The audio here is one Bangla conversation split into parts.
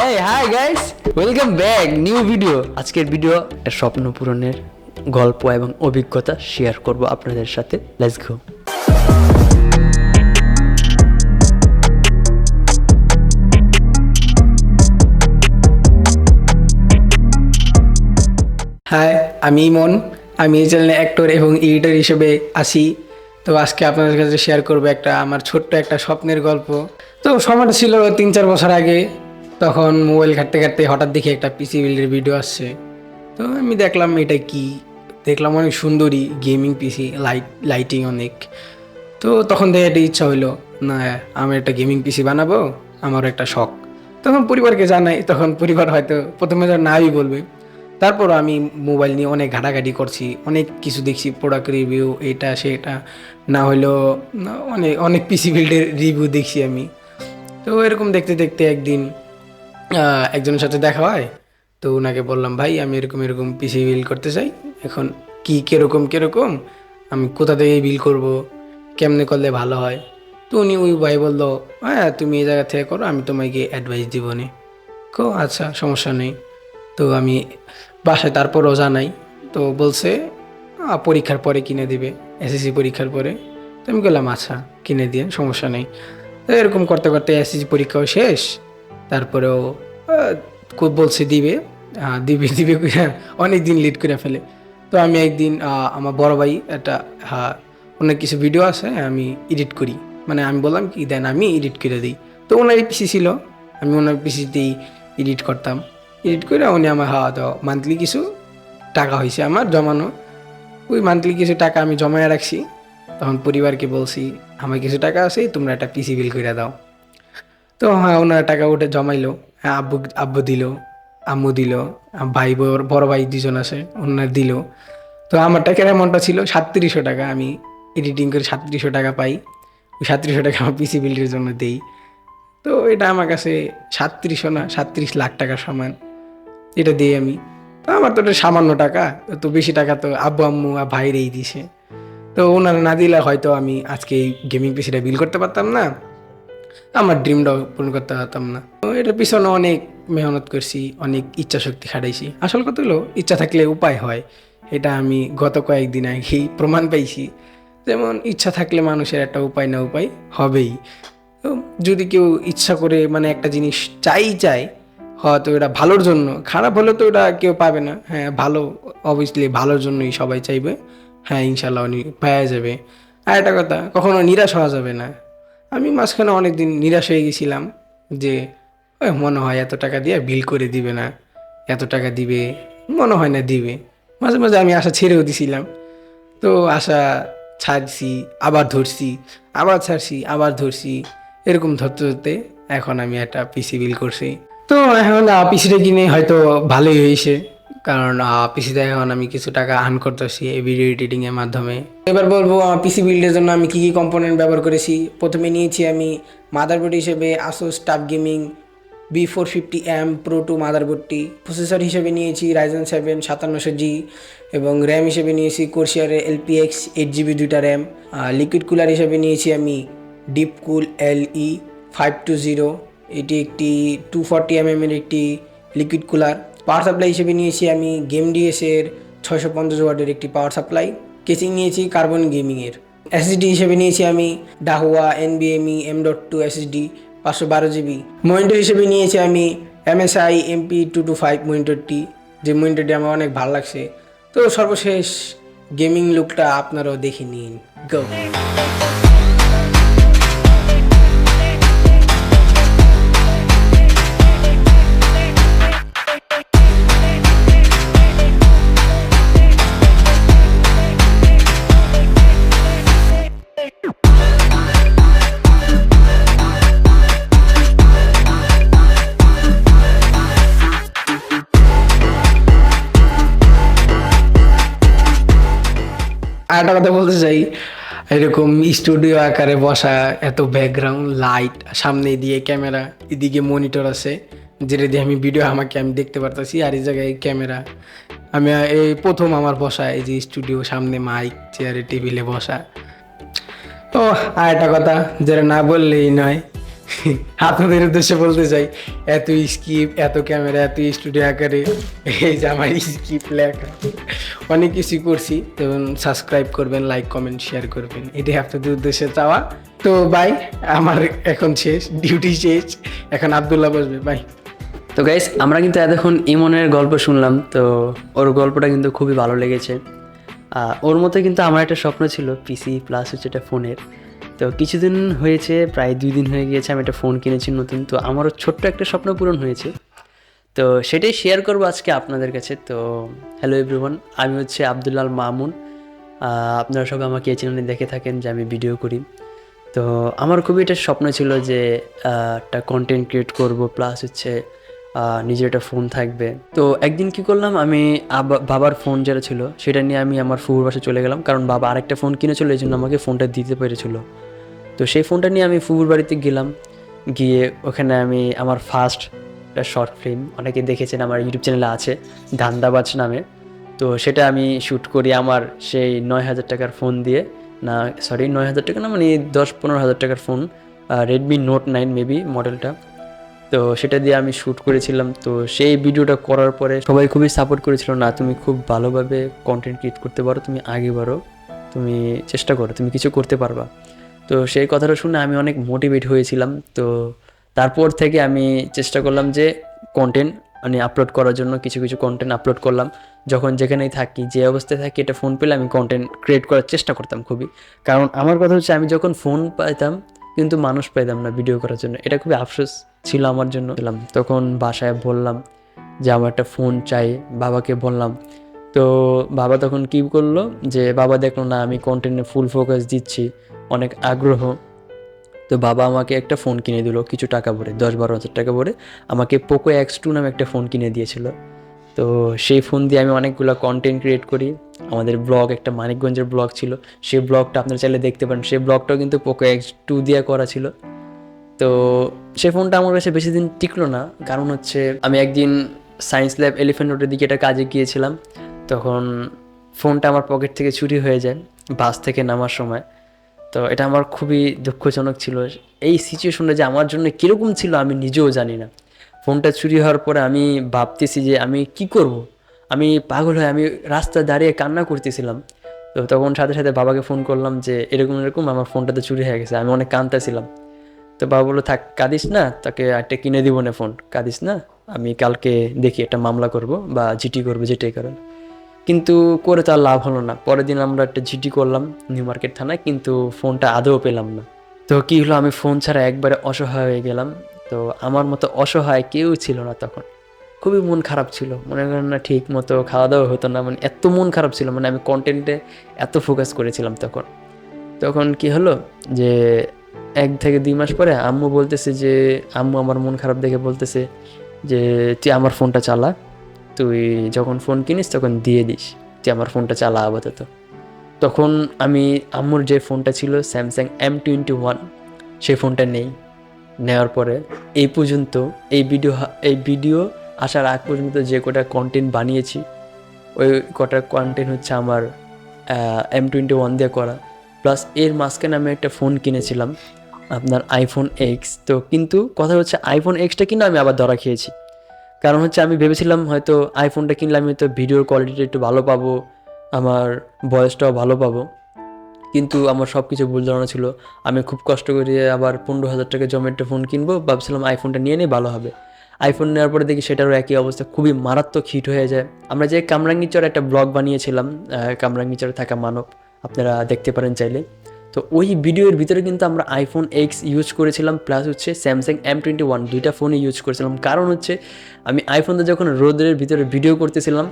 হ্যাঁ hi guys welcome back new video আজকের ভিডিও একটা স্বপ্ন পূরণের গল্প এবং অভিজ্ঞতা শেয়ার করব আপনাদের সাথে. লেটস গো হাই আমি ইমন আমি এই চ্যানেলে অ্যাক্টর এবং এডিটর হিসেবে আসি তো আজকে আপনাদের কাছে শেয়ার করব একটা আমার ছোট্ট একটা স্বপ্নের গল্প। তো সময়টা ছিল তিন চার বছর আগে। তখন মোবাইল ঘাটতে ঘাটতে হঠাৎ দেখি একটা পিসি বিল্ডের ভিডিও আসছে। তো আমি দেখলাম এটা কি? দেখলাম অনেক সুন্দরী গেমিং পিসি লাইট লাইটিং অনেক। তো তখন থেকে একটা ইচ্ছা হইল, না, আমি একটা গেমিং পিসি বানাবো আমার একটা শখ। তখন পরিবারকে জানাই, তখন পরিবার হয়তো প্রথমে তো নাই বলবে। তারপর আমি মোবাইল নিয়ে অনেক ঘাটাঘাটি করছি, অনেক কিছু দেখছি প্রোডাক্ট রিভিউ এটা, সেটা। না হলেও অনেক অনেক পিসি বিল্ডের রিভিউ দেখছি আমি। তো এরকম দেখতে দেখতে একদিন একজনের সাথে দেখা হয়, তো ওনাকে বললাম, ভাই, আমি এরকম এরকম পিসি বিল করতে চাই, এখন কি কীরকম কীরকম, আমি কোথা থেকে বিল করব, কেমনে করলে ভালো হয়? তো উনি ওই ভাই বলল হ্যাঁ তুমি এই জায়গা থেকে করো, আমি তোমাকে অ্যাডভাইস দিব নি। কো আচ্ছা সমস্যা নেই। তো আমি বাসায় তারপরও জানাই, তো বলছে পরীক্ষার পরে কিনে দিবে এসএসসি পরীক্ষার পরে। তো আমি বললাম আচ্ছা কিনে দিয়ে সমস্যা নেই। এরকম করতে করতে এসএসসি পরীক্ষাও শেষ তারপরেও খুব বলছে দিবে দিবে দিবে অনেক দিন লিড করে ফেলে। তো আমি একদিন আমার বড় ভাই একটা অনেক কিছু ভিডিও আছে, আমি এডিট করি। মানে আমি বললাম কি, দেন আমি এডিট করে দিই। তো ওনারই পিসি ছিল, আমি ওনার পিসিতেই এডিট করতাম। এডিট করে উনি আমার হাওয়া দাওয়া মান্থলি কিছু টাকা হয়েছে আমার জমানো। ওই মান্থলি কিছু টাকা আমি জমায় রাখছি। তখন পরিবারকে বলছি, আমার কিছু টাকা আছে, তোমরা একটা পিসি বিল করে দাও। তো হ্যাঁ ওনার টাকা উঠে জমাইলো হ্যাঁ আব্বু আব্বু দিল, আম্মু দিল ভাই, বড় বড় ভাই দুজন আছে, ওনার দিল। তো আমার টাকার অ্যামাউন্টটা ছিল সাতত্রিশশো টাকা, আমি এডিটিং করে সাতত্রিশশো টাকা পাই। ওই সাতত্রিশশো টাকা আমার পিসি বিল্ডের জন্য দেই। তো এটা আমার কাছে সাতত্রিশশো না, সাতত্রিশ লাখ টাকার সমান। এটা দিই আমি, তো আমার তো এটা সামান্য টাকা, তো বেশি টাকা তো আব্বু, আম্মু আর ভাইরেই দিছে। তো ওনারা না দিলে হয়তো আমি আজকে এই গেমিং পিসিটা বিল করতে পারতাম না। আমার ড্রিমটাও পূরণ করতে পারতাম না। তো এটার পিছনে অনেক মেহনত করছি, অনেক ইচ্ছা শক্তি খাটাইছি। আসল কথা হলো, ইচ্ছা থাকলে উপায় হয়। এটা আমি গত কয়েকদিন আগেই প্রমাণ পাইছি। যেমন, ইচ্ছা থাকলে মানুষের একটা উপায় না উপায় হবেই। যদি কেউ ইচ্ছা করে মানে একটা জিনিস চাই, চায়, হয়তো এটা ভালোর জন্য। খারাপ হলে তো এটা কেউ পাবে না। হ্যাঁ ভালো অবভিয়াসলি ভালোর জন্যই সবাই চাইবে। হ্যাঁ ইনশাল্লাহ উনি পাওয়া যাবে। আর একটা কথা, কখনো নিরাশ হওয়া যাবে না। আমি মাঝখানে অনেক দিন নিরাশ হয়ে গেছিলাম যে মনে হয় এত টাকা দিয়ে বিল করে দিবে না। এত টাকা দিবে, মনে হয় না দিবে। মাঝে মাঝে আমি আশা ছেড়েও দিছিলাম। তো আশা ছাড়ছি, আবার ধরছি, আবার ছাড়ছি, আবার ধরছি, এরকম ধরতে ধরতে এখন আমি একটা পিসি বিল করছি। তো এখন পিসিটা কিনে হয়তো ভালোই হয়েছে। কারণ পিসি পিসিতে এখন আমি কিছু টাকা আর্ন করতেছি এই ভিডিও এডিটিং এর মাধ্যমে। এবার বলব পিসি বিল্ডের জন্য আমি কি কি কম্পোনেন্ট ব্যবহার করেছি? প্রথমে নিয়েছি আমি মাদারবোর্ড হিসেবে ASUS tuf gaming B four fifty M pro two মাদারবোর্ডটি processor হিসেবে নিয়েছি রাইজেন সেভেন সাতান্নশো জি এবং র্যাম হিসেবে নিয়েছি কোর্সিয়ারের এলপিএক্স এইট জিবি দুইটা র্যাম লিকুইড কুলার হিসেবে নিয়েছি আমি deep cool L E five two zero এটি একটি টু ফর্টি এম এর একটি লিকুইড কুলার পাওয়ার সাপ্লাই হিসেবে নিয়েছি আমি গেম ডিএসের ছয়শো পঞ্চাশ ওয়াটের একটি পাওয়ার সাপ্লাই কেচিং নিয়েছি কার্বন গেমিংয়ের এসএসডি হিসেবে নিয়েছি আমি ডাহুয়া এনবিএমই এম ডট টু এসএসডি পাঁচশো বারো জিবি মনিটর হিসেবে নিয়েছি আমি MSI MP two two five মনিটরটি যে মনিটরটি আমার অনেক ভালো লাগছে। তো সর্বশেষ গেমিং লুকটা আপনারাও দেখে নিন। গো আর একটা কথা বলতে চাই। এরকম স্টুডিও আকারে বসা এত ব্যাকগ্রাউন্ড লাইট সামনে দিয়ে ক্যামেরা এদিকে মনিটর আছে, যেটা দিয়ে আমি ভিডিও আমাকে আমি দেখতে পারতেছি, আর এই জায়গায় ক্যামেরা আমি, এই প্রথম আমার বসা, এই যে স্টুডিও সামনে মাইক চেয়ারে টেবিলে বসা। ও আর একটা কথা যেটা না বললেই নয় আপনাদের উদ্দেশ্যে বলতে চাই, এত স্কিপ এত ক্যামেরা এত স্টুডিও আকারে এই যে আমার স্কিপ লেখা। অনেক কিছু করছি এবং সাবস্ক্রাইব করবেন লাইক কমেন্ট শেয়ার করবেন। এটাই আপনাদের উদ্দেশ্যে চাওয়া। তো বাই আমার এখন শেষ ডিউটি শেষ। এখন আবদুল্লাহ বসবে বাই তো গাইস আমরা কিন্তু এতক্ষণ ইমনের গল্প শুনলাম, তো ওর গল্পটা কিন্তু খুবই ভালো লেগেছে। ওর মতো কিন্তু আমার একটা স্বপ্ন ছিল পিসি প্লাস হচ্ছে একটা ফোনের তো কিছুদিন হয়েছে, প্রায় দুই দিন হয়ে গিয়েছে আমি একটা ফোন কিনেছি নতুন। তো আমারও ছোট্ট একটা স্বপ্ন পূরণ হয়েছে। তো সেটাই শেয়ার করব আজকে আপনাদের কাছে। তো হ্যালো এভরিওয়ান আমি হচ্ছে আবদুল্লাল মামুন। আপনারা সবাই আমাকে এই চ্যানেলে দেখে থাকেন যে আমি ভিডিও করি। তো আমার খুবই একটা স্বপ্ন ছিল যে একটা কন্টেন্ট ক্রিয়েট করব প্লাস হচ্ছে নিজের একটা ফোন থাকবে। তো একদিন কি করলাম, আমি বাবার ফোন যেটা ছিল, সেটা নিয়ে আমি আমার ফুফুর বাসা চলে গেলাম। কারণ বাবা আরেকটা ফোন কিনেছিল, এই জন্য আমাকে ফোনটা দিতে পেরেছিল। তো সেই ফোনটা নিয়ে আমি ফুফুর বাড়িতে গেলাম। গিয়ে ওখানে আমি আমার ফার্স্ট একটা শর্ট ফিল্ম অনেকে দেখেছেন আমার ইউটিউব চ্যানেলে আছে, ধান্দাবাজ নামে। তো সেটা আমি শ্যুট করি আমার সেই নয় হাজার টাকার ফোন দিয়ে। না সরি নয় হাজার টাকা না মানে দশ পনেরো হাজার টাকার phone Redmi note nine maybe মডেলটা তো সেটা দিয়ে আমি শ্যুট করেছিলাম। তো সেই ভিডিওটা করার পরে সবাই খুবই সাপোর্ট করেছিল, না, তুমি খুব ভালোভাবে কন্টেন্ট ক্রিয়েট করতে পারো, তুমি আগে বাড়ো, তুমি চেষ্টা করো, তুমি কিছু করতে পারবা। তো সেই কথাটা শুনে আমি অনেক মোটিভেট হয়েছিলাম। তো তারপর থেকে আমি চেষ্টা করলাম যে কন্টেন্ট মানে আপলোড করার জন্য কিছু কিছু কন্টেন্ট আপলোড করলাম। যখন যেখানেই থাকি, যে অবস্থায় থাকি, এটা ফোন পেলে আমি কন্টেন্ট ক্রিয়েট করার চেষ্টা করতাম খুবই। কারণ আমার কথা হচ্ছে, আমি যখন ফোন পাইতাম, কিন্তু মানুষ পাইতাম না ভিডিও করার জন্য। এটা খুবই আফসোস ছিল আমার জন্য। ছিলাম, তখন বাসায় বললাম যে আমার একটা ফোন চাই, বাবাকে বললাম। তো বাবা তখন কী করল যে, বাবা দেখল না, আমি কন্টেন্টে ফুল ফোকাস দিচ্ছি। অনেক আগ্রহ। তো বাবা আমাকে একটা ফোন কিনে দিল, কিছু টাকা ভরে, দশ বারো হাজার টাকা ভরে। আমাকে পোকো এক্স টু নামে একটা ফোন কিনে দিয়েছিল। তো সেই ফোন দিয়ে আমি অনেকগুলো কন্টেন্ট ক্রিয়েট করি। আমাদের ব্লগ একটা মানিকগঞ্জের ব্লগ ছিল। সেই ব্লগটা আপনারা চাইলে দেখতে পারেন। সেই ব্লগটাও কিন্তু পোকো এক্স টু দিয়ে করা ছিল। তো সেই ফোনটা আমার কাছে বেশি দিন টিকলো না। কারণ হচ্ছে, আমি একদিন সায়েন্স ল্যাব এলিফেন্ট রোডের দিকে একটা কাজে গিয়েছিলাম। তখন ফোনটা আমার পকেট থেকে চুরি হয়ে যায় বাস থেকে নামার সময়। তো এটা আমার খুবই দুঃখজনক ছিল। এই সিচুয়েশনটা যে আমার জন্য কীরকম ছিল আমি নিজেও জানি না। ফোনটা চুরি হওয়ার পরে আমি ভাবতেছি যে আমি কি করব। আমি পাগল হয়ে আমি রাস্তায় দাঁড়িয়ে কান্না করতেছিলাম। তো তখন সাথে সাথে বাবাকে ফোন করলাম যে, এরকম এরকম আমার ফোনটা তো চুরি হয়ে গেছে, আমি অনেক কাঁদতেছিলাম। তো বাবা বলল, থাক, কাঁদিস না, তাকে একটা কিনে দিব না ফোন কাঁদিস না, আমি কালকে দেখি একটা মামলা করব বা জিটি করব, যেটাই করেন। কিন্তু করে তার লাভ হলো না। পরের দিন আমরা একটা জিটি করলাম নিউ মার্কেট থানায়, কিন্তু ফোনটা আদৌ পেলাম না। তো কি হলো, আমি ফোন ছাড়া একবারে অসহায় হয়ে গেলাম। তো আমার মতো অসহায় কেউ ছিল না তখন। খুবই মন খারাপ ছিল। মনে করেন না ঠিক মতো খাওয়া দাওয়া হতো না। মানে এত মন খারাপ ছিল মানে আমি কন্টেন্টে এত ফোকাস করেছিলাম তখন। তখন কি হলো যে, এক থেকে দুই মাস পরে আম্মু বলতেছে যে, আম্মু আমার মন খারাপ দেখে বলতেছে যে, তুই আমার ফোনটা চালা। তুই যখন ফোন কিনিস তখন দিয়ে দিস তুই আমার ফোনটা চালা আপাতত। তখন আমি আম্মুর যে ফোনটা ছিল স্যামসাং এম টোয়েন্টি ওয়ান সেই ফোনটা নেই। নেওয়ার পরে এই পর্যন্ত এই ভিডিও এই ভিডিও আসার আগ পর্যন্ত যে কটা কন্টেন্ট বানিয়েছি, ওই কটা কন্টেন্ট হচ্ছে আমার এম টোয়েন্টি ওয়ান দিয়ে করা। প্লাস এর মাঝখানে আমি একটা ফোন কিনেছিলাম, আপনার আইফোন এক্স তো কিন্তু কথা হচ্ছে আইফোন এক্সটা কিনে আমি আবার ধরা খেয়েছি। কারণ হচ্ছে আমি ভেবেছিলাম হয়তো আইফোনটা কিনলে আমি হয়তো ভিডিওর কোয়ালিটিটা একটু ভালো পাবো, আমার ভয়েসটাও ভালো পাবো। কিন্তু আমার সব কিছু ভুল ধারণা ছিল। আমি খুব কষ্ট করে আবার পনেরো হাজার টাকা জমে একটা ফোন কিনবো, ভাবছিলাম আইফোনটা নিয়ে নিই, ভালো হবে। আইফোন নেওয়ার পরে দেখি সেটারও একই অবস্থা, খুবই মারাত্মক হিট হয়ে যায়। আমরা যে কামরাঙ্গিচর একটা ব্লগ বানিয়েছিলাম কামরাঙ্গিচরে থাকা মানব, আপনারা দেখতে পারেন চাইলে। তো ওই ভিডিওর ভিতরে কিন্তু আমরা আইফোন এক্স ইউজ করেছিলাম প্লাস হচ্ছে স্যামসাং এম টোয়েন্টি ওয়ান দুইটা ফোনই ইউজ করেছিলাম। কারণ হচ্ছে, আমি আইফোনটা যখন রোদের ভিতরে ভিডিও করতেছিলাম,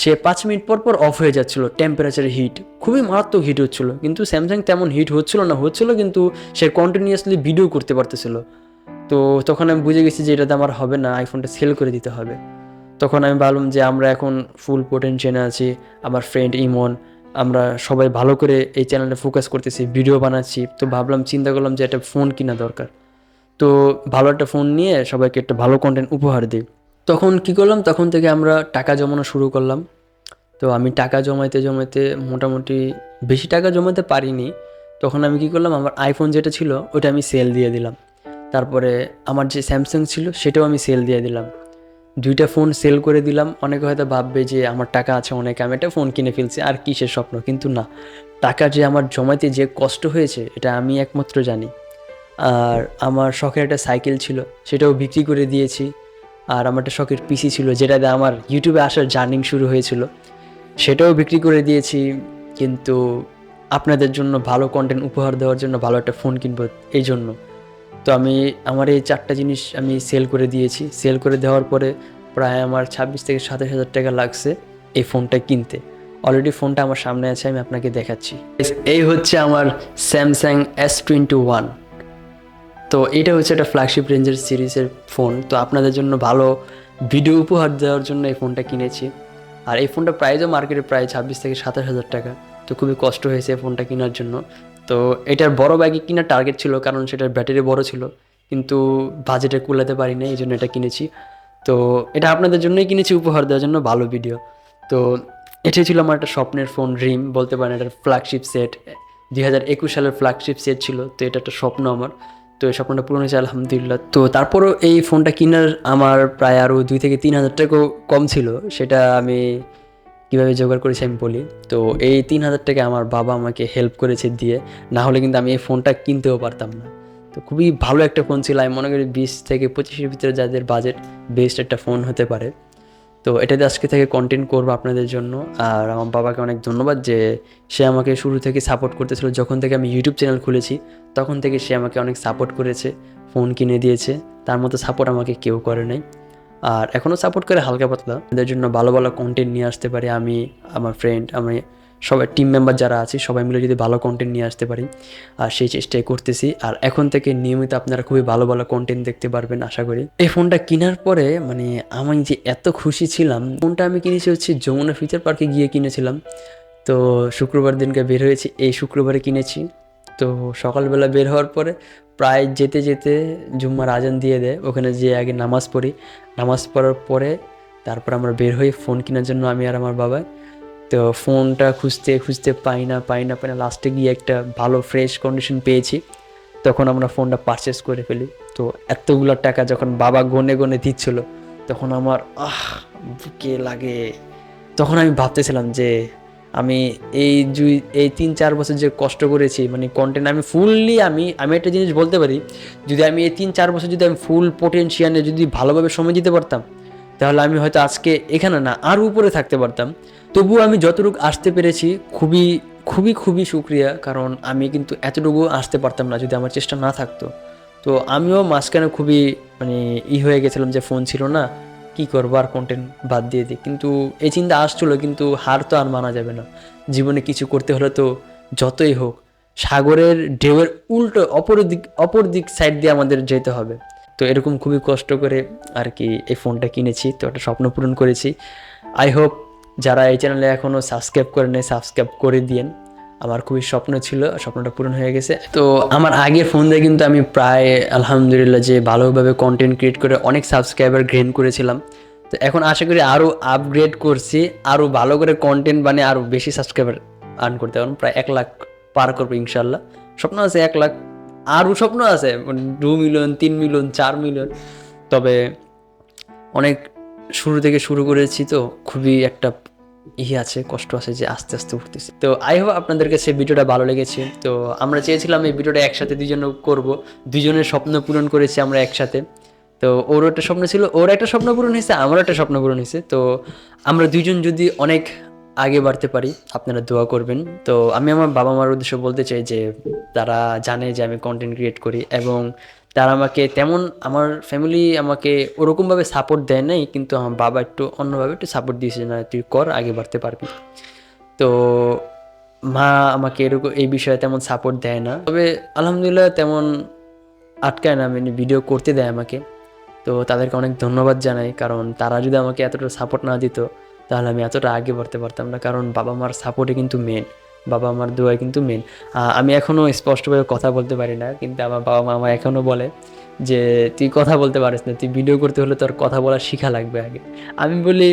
সে পাঁচ মিনিট পর পর অফ হয়ে যাচ্ছিল টেম্পারেচার হিট খুবই মারাত্মক হিট হচ্ছিল, কিন্তু স্যামসাং তেমন হিট হচ্ছিল না, হচ্ছিল কিন্তু সে কন্টিনিউয়াসলি ভিডিও করতে পারতেছিল। তো তখন আমি বুঝে গেছি যে এটাতে আমার হবে না আইফোনটা সেল করে দিতে হবে। তখন আমি ভাবলাম যে আমরা এখন ফুল পোটেনশিয়ানে আছি, আমার ফ্রেন্ড ইমন আমরা সবাই ভালো করে এই চ্যানেলে ফোকাস করতেছি ভিডিও বানাচ্ছি। তো ভাবলাম, চিন্তা করলাম যে একটা ফোন কিনা দরকার। তো ভালো একটা ফোন নিয়ে সবাইকে একটা ভালো কন্টেন্ট উপহার দিই। তখন কি করলাম? তখন থেকে আমরা টাকা জমানো শুরু করলাম। তো আমি টাকা জমাইতে জমাইতে মোটামুটি বেশি টাকা জমাতে পারিনি। তখন আমি কি করলাম? আমার আইফোন যেটা ছিল ওটা আমি সেল দিয়ে দিলাম। তারপরে আমার যে স্যামসাং ছিল, সেটাও আমি সেল দিয়ে দিলাম। দুইটা ফোন সেল করে দিলাম। অনেকে হয়তো ভাববে যে আমার টাকা আছে অনেক, আমি একটা ফোন কিনে ফেলছি, আর কিসের স্বপ্ন? কিন্তু না। টাকা যে আমার জমাতে যে কষ্ট হয়েছে, এটা আমি একমাত্র জানি। আর আমার শখের একটা সাইকেল ছিল, সেটাও বিক্রি করে দিয়েছি। আর আমার একটা শখের পিসি ছিল যেটা দিয়ে আমার ইউটিউবে আসার জার্নিং শুরু হয়েছিল। সেটাও বিক্রি করে দিয়েছি। কিন্তু আপনাদের জন্য ভালো কন্টেন্ট উপহার দেওয়ার জন্য ভালো একটা ফোন কিনবো, এই জন্য। তো আমি, আমার এই চারটা জিনিস আমি সেল করে দিয়েছি। সেল করে দেওয়ার পরে প্রায় আমার ছাব্বিশ থেকে সাতাশ হাজার টাকা লাগছে এই ফোনটা কিনতে। অলরেডি ফোনটা আমার সামনে আছে, আমি আপনাকে দেখাচ্ছি। এই হচ্ছে আমার স্যামসাং এস টোয়েন্টি ওয়ান তো এটা হচ্ছে একটা ফ্ল্যাগশিপ রেঞ্জের সিরিজের ফোন তো আপনাদের জন্য ভালো ভিডিও উপহার দেওয়ার জন্য এই ফোনটা কিনেছি। আর এই ফোনটা প্রাইসও মার্কেটে প্রায় ছাব্বিশ থেকে সাতাশ হাজার টাকা। তো খুবই কষ্ট হয়েছে এই ফোনটা কেনার জন্য। তো এটার বড় ব্যাগে কেনার টার্গেট ছিল, কারণ সেটার ব্যাটারি বড় ছিল, কিন্তু বাজেটে কুলাতে পারি না এই জন্য এটা কিনেছি। তো এটা আপনাদের জন্যই কিনেছি, উপহার দেওয়ার জন্য ভালো ভিডিও তো এটাই ছিল আমার একটা স্বপ্নের ফোন ড্রিম বলতে পারেন এটা ফ্ল্যাগশিপ সেট দুই হাজার একুশ সালের ফ্ল্যাগশিপ সেট ছিল, তো এটা একটা স্বপ্ন আমার। তো এই স্বপ্নটা পূরণ হয়েছে, আলহামদুলিল্লাহ। তো তারপরও এই ফোনটা কেনার আমার প্রায় আরও দুই থেকে তিন হাজার টাকাও কম ছিল, সেটা আমি কীভাবে জোগাড় করেছি আমি বলি। তো এই তিন হাজার টাকা আমার বাবা আমাকে হেল্প করেছে দিয়ে, না হলে কিন্তু আমি এই ফোনটা কিনতেও পারতাম না। তো খুবই ভালো একটা ফোন ছিল, আমি মনে করি বিশ থেকে পঁচিশের ভিতরে যাদের বাজেট বেস্ট একটা ফোন হতে পারে। তো এটাতে আজকে থেকে কন্টেন্ট করব আপনাদের জন্য। আর আমার বাবাকে অনেক ধন্যবাদ যে সে আমাকে শুরু থেকে সাপোর্ট করতেছিল। যখন থেকে আমি ইউটিউব চ্যানেল খুলেছি, তখন থেকে সে আমাকে অনেক সাপোর্ট করেছে ফোন কিনে দিয়েছে। তার মতো সাপোর্ট আমাকে কেউ করে নাই। আর এখনও সাপোর্ট করে হালকা পাতলা। এদের জন্য ভালো ভালো কন্টেন্ট নিয়ে আসতে পারি আমি, আমার ফ্রেন্ড আমি সবাই টিম মেম্বার যারা আছে, সবাই মিলে যদি ভালো কন্টেন্ট নিয়ে আসতে পারি। আর সেই চেষ্টাই করতেছি। আর এখন থেকে নিয়মিত আপনারা খুবই ভালো ভালো কন্টেন্ট দেখতে পারবেন, আশা করি। এই ফোনটা কেনার পরে মানে আমি যে এত খুশি ছিলাম ফোনটা আমি কিনেছি হচ্ছে যমুনা ফিচার পার্কে গিয়ে কিনেছিলাম। তো শুক্রবার দিনকে বের হয়েছি, এই শুক্রবারে কিনেছি। তো সকালবেলা বের হওয়ার পরে প্রায় যেতে যেতে জুম্মার আজান দিয়ে দেয়, ওখানে যেয়ে আগে নামাজ পড়ি। নামাজ পড়ার পরে তারপর আমরা বের হই ফোন কেনার জন্য আমি আর আমার বাবা। তো ফোনটা খুঁজতে খুঁজতে পাই না পাই না পাই না লাস্টে গিয়ে একটা ভালো ফ্রেশ কন্ডিশন পেয়েছি। তখন আমরা ফোনটা পারচেস করে ফেলি। তো এতগুলো টাকা যখন বাবা গনে গনে দিচ্ছিল, তখন আমার, আহ, বুকে লাগে। তখন আমি ভাবতেছিলাম যে আমি এই দুই, এই তিন, চার বছর যে কষ্ট করেছি মানে কন্টেন্ট আমি ফুললি আমি আমি একটা জিনিস বলতে পারি, যদি আমি এই তিন, চার বছর যদি আমি ফুল পোটেনশিয়ালে যদি ভালোভাবে সময় দিতে পারতাম, তাহলে আমি হয়তো আজকে এখানে না আরও উপরে থাকতে পারতাম। তবুও আমি যতটুকু আসতে পেরেছি, খুবই খুবই খুবই সুক্রিয়া, কারণ আমি কিন্তু এতটুকু আসতে পারতাম না যদি আমার চেষ্টা না থাকতো। তো আমিও মাঝখানে খুবই মানে ই হয়ে গেছিলাম যে ফোন ছিল না কি করব আর কন্টেন্ট বাদ দিয়ে দিই। কিন্তু এই চিন্তা আসছিল, কিন্তু হার তো আর মানা যাবে না। জীবনে কিছু করতে হলে তো যতই হোক, সাগরের ঢেউয়ের উল্টো অপর দিক অপর দিক সাইড দিয়ে আমাদের যেতে হবে। তো এরকম খুবই কষ্ট করে আর কি এই ফোনটা কিনেছি, তো একটা স্বপ্ন পূরণ করেছি। আই হোপ যারা এই চ্যানেলে এখনও সাবস্ক্রাইব করে নেই সাবস্ক্রাইব করে দিয়েন। আমার খুবই স্বপ্ন ছিল, স্বপ্নটা পূরণ হয়ে গেছে। তো আমার আগের ফোন দিয়ে কিন্তু আমি প্রায়, আলহামদুলিল্লাহ, যে ভালোভাবে কন্টেন্ট ক্রিয়েট করে অনেক সাবস্ক্রাইবার গ্রেন করেছিলাম। তো এখন আশা করি আরও আপগ্রেড করছি আরও ভালো করে কন্টেন্ট বানিয়ে আরও বেশি সাবস্ক্রাইবার আর্ন করতে পারব। প্রায় এক লাখ পার করব ইনশাল্লাহ স্বপ্ন আছে এক লাখ আরও স্বপ্ন আছে মানে দু মিলিয়ন তিন মিলিয়ন চার মিলিয়ন তবে অনেক শুরু থেকে শুরু করেছি তো খুবই একটা ই আছে, কষ্ট আছে যে আস্তে আস্তে উঠতেছে। তো আই হোপ আপনাদের কাছে ভিডিওটা ভালো লেগেছে। তো আমরা চেয়েছিলাম এই ভিডিওটা একসাথে দুজন করব। দুজনের স্বপ্ন পূরণ করেছি আমরা একসাথে। তো ওর একটা স্বপ্ন ছিল, ওর একটা স্বপ্ন পূরণ হয়েছে, আমারও একটা স্বপ্ন পূরণ হয়েছে। তো আমরা দুইজন যদি অনেক আগে বাড়তে পারি, আপনারা দোয়া করবেন। তো আমি আমার বাবা মার উদ্দেশ্যে বলতে চাই যে তারা জানে যে আমি কন্টেন্ট ক্রিয়েট করি এবং তারা আমাকে তেমন আমার ফ্যামিলি আমাকে ওরকমভাবে সাপোর্ট দেয় নাই, কিন্তু আমার বাবা একটু অন্যভাবে একটু সাপোর্ট দিয়েছে না, তুই কর, আগে বাড়তে পারবি। তো মা আমাকে এরকম, এই বিষয়ে তেমন সাপোর্ট দেয় না। তবে আলহামদুলিল্লাহ তেমন আটকায় না মানে ভিডিও করতে দেয় আমাকে। তো তাদেরকে অনেক ধন্যবাদ জানাই, কারণ তারা যদি আমাকে এতটা সাপোর্ট না দিত, তাহলে আমি এতটা আগে বাড়তে পারতাম না, কারণ বাবা মার সাপোর্টে কিন্তু মেন বাবা মার দোয়াই কিন্তু মেন আমি এখনও স্পষ্টভাবে কথা বলতে পারি না, কিন্তু আমার বাবা মা আমার এখনও বলে যে, তুই কথা বলতে পারিস না, তুই ভিডিও করতে হলে তোর কথা বলা শেখা লাগবে আগে। আমি বলি,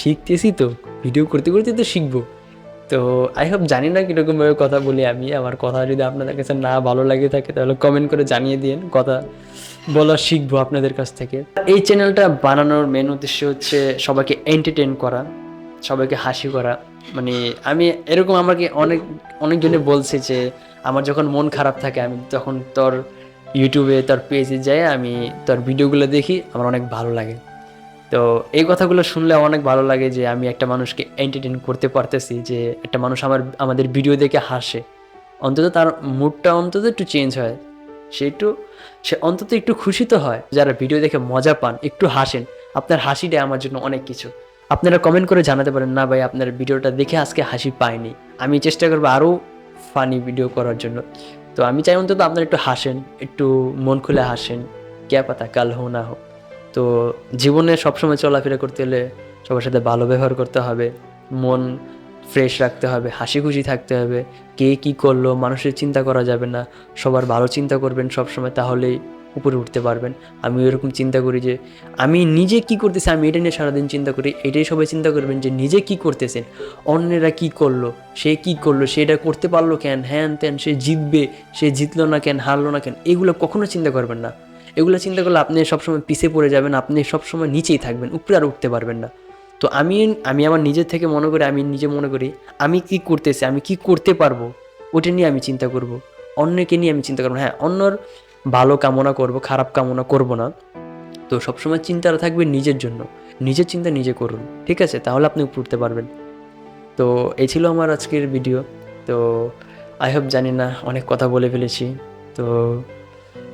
শিখতেছি তো ভিডিও করতে করতে তো শিখব। তো আই হোপ জানি না কীরকমভাবে কথা বলি আমি, আমার কথা যদি আপনাদের কাছে না ভালো লাগে থাকে, তাহলে কমেন্ট করে জানিয়ে দিন কথা বলা শিখব আপনাদের কাছ থেকে। এই চ্যানেলটা বানানোর মেন উদ্দেশ্য হচ্ছে সবাইকে এন্টারটেন করা, সবাইকে হাসি করা। মানে আমি এরকম আমাকে অনেক, অনেকজনে বলছে যে আমার যখন মন খারাপ থাকে, আমি তখন তোর ইউটিউবে তোর পেজে যাই, আমি তোর ভিডিওগুলো দেখি, আমার অনেক ভালো লাগে। তো এই কথাগুলো শুনলে অনেক ভালো লাগে যে আমি একটা মানুষকে এন্টারটেন করতে পারতেছি, যে একটা মানুষ আমার, আমাদের ভিডিও দেখে হাসে। অন্তত তার মুডটা অন্তত একটু চেঞ্জ হয়। সে একটু, সে অন্তত একটু খুশি তো হয়, যারা ভিডিও দেখে মজা পান, একটু হাসেন। আপনার হাসিটা আমার জন্য অনেক কিছু। আপনারা কমেন্ট করে জানাতে পারেন, না ভাই, আপনার ভিডিওটা দেখে আজকে হাসি পায়নি আমি চেষ্টা করব আরও ফানি ভিডিও করার জন্য। তো আমি চাই অন্তত আপনারা একটু হাসেন, একটু মন খুলে হাসেন, কে পাতা কাল হো না হোক। তো জীবনে সবসময় চলাফেরা করতে হলে সবার সাথে ভালো ব্যবহার করতে হবে, মন ফ্রেশ রাখতে হবে, হাসি খুশি থাকতে হবে, কে কি করল, মানুষের চিন্তা করা যাবে না, সবার ভালো চিন্তা করবেন সবসময়, তাহলেই উপরে উঠতে পারবেন। আমি এরকম চিন্তা করি যে, আমি নিজে কি করতেছি, আমি এটা নিয়ে সারাদিন চিন্তা করি, এটাই সবাই চিন্তা করবেন যে, নিজে কি করতেছেন? অন্যেরা কি করল? সে কি করল? সে এটা করতে পারল কেন? হ্যান ত্যান, সে জিতবে, সে জিতলো না কেন? হারলো না কেন? এগুলো কখনো চিন্তা করবেন না। এগুলো চিন্তা করলে আপনি সবসময় পিছিয়ে পড়ে যাবেন, আপনি সবসময় নিচেই থাকবেন, উপরে আর উঠতে পারবেন না। তো আমি আমি আমার নিজের থেকে মনে করি, আমি নিজে মনে করি, আমি কি করতেছি, আমি কি করতে পারব? ওটা নিয়ে আমি চিন্তা করব। অন্যকে নিয়ে আমি চিন্তা করব হ্যাঁ অন্যর ভালো কামনা করব, খারাপ কামনা করব না। তো সবসময় চিন্তাটা থাকবে নিজের জন্য। নিজের চিন্তা নিজে করুন, ঠিক আছে? তাহলে আপনি উপরে উঠতে পারবেন। তো এই ছিল আমার আজকের ভিডিও তো আই হোপ জানি না, অনেক কথা বলে ফেলেছি। তো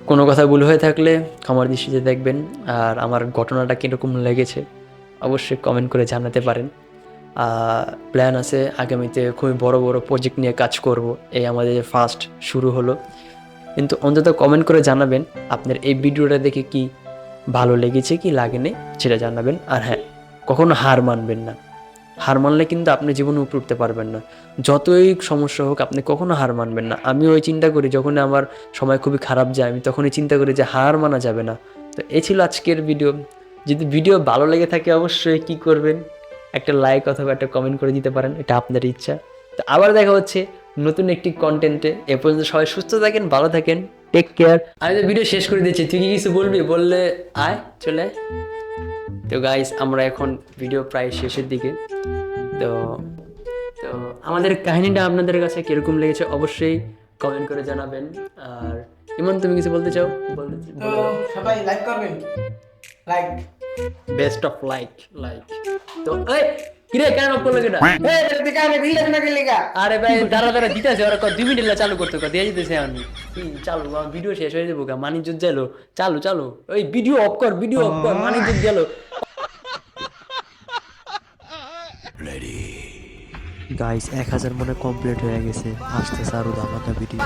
কোনো কথা ভুল হয়ে থাকলে ক্ষমার দৃষ্টিতে দেখবেন। আর আমার ঘটনাটা কীরকম লেগেছে, অবশ্যই কমেন্ট করে জানাতে পারেন। প্ল্যান আছে, আগামীতে খুবই বড় বড় প্রজেক্ট নিয়ে কাজ করব। এই আমাদের ফার্স্ট শুরু হলো। কিন্তু অন্তত কমেন্ট করে জানাবেন আপনার এই ভিডিওটা দেখে কি ভালো লেগেছে, কি লাগেনি সেটা জানাবেন। আর হ্যাঁ কখনো হার মানবেন না। হার মানলে কিন্তু আপনি জীবনে উপরে উঠতে পারবেন না। যতই সমস্যা হোক, আপনি কখনো হার মানবেন না। আমি ওই চিন্তা করি যখন আমার সময় খুবই খারাপ যায়, আমি তখনই চিন্তা করি যে হার মানা যাবে না। তো এ ছিল আজকের ভিডিও যদি ভিডিও ভালো লেগে থাকে, অবশ্যই কি করবেন? একটা লাইক অথবা একটা কমেন্ট করে দিতে পারেন, এটা আপনার ইচ্ছা। তো আবার দেখা হচ্ছে নতুন একটি কন্টেন্টে এ। পর্যন্ত সবাই সুস্থ থাকেন ভালো থাকেন। টেক কেয়ার আমি তো ভিডিও শেষ করে দিচ্ছি। তুই কি কিছু বলবি? বললে আয় চলে তো গাইস আমরা এখন ভিডিও প্রায় শেষের দিকে। তো তো আমাদের কাহিনীটা আপনাদের কাছে কীরকম লেগেছে অবশ্যই কমেন্ট করে জানাবেন। আর ইমন তুমি কিছু বলতে চাও? বলতে তো সবাই লাইক করবেন। Like best of like like তো এই কিরে কেন করল এই এটা কানে না আরে ভাই দাঁড়া দাঁড়া দিতেছে ওরা মিনিট লাগে চালু করতে দিয়ে যেতেছে আমি চালু আমার ভিডিও শেষ হয়ে যাব গা গেলো। চালু চালু ওই ভিডিও অফ কর ভিডিও অফ কর মানিজ্য গেল। গাইস এক হাজার মনে কমপ্লিট হয়ে গেছে। আসতেছে আরও ধামাকা ভিডিও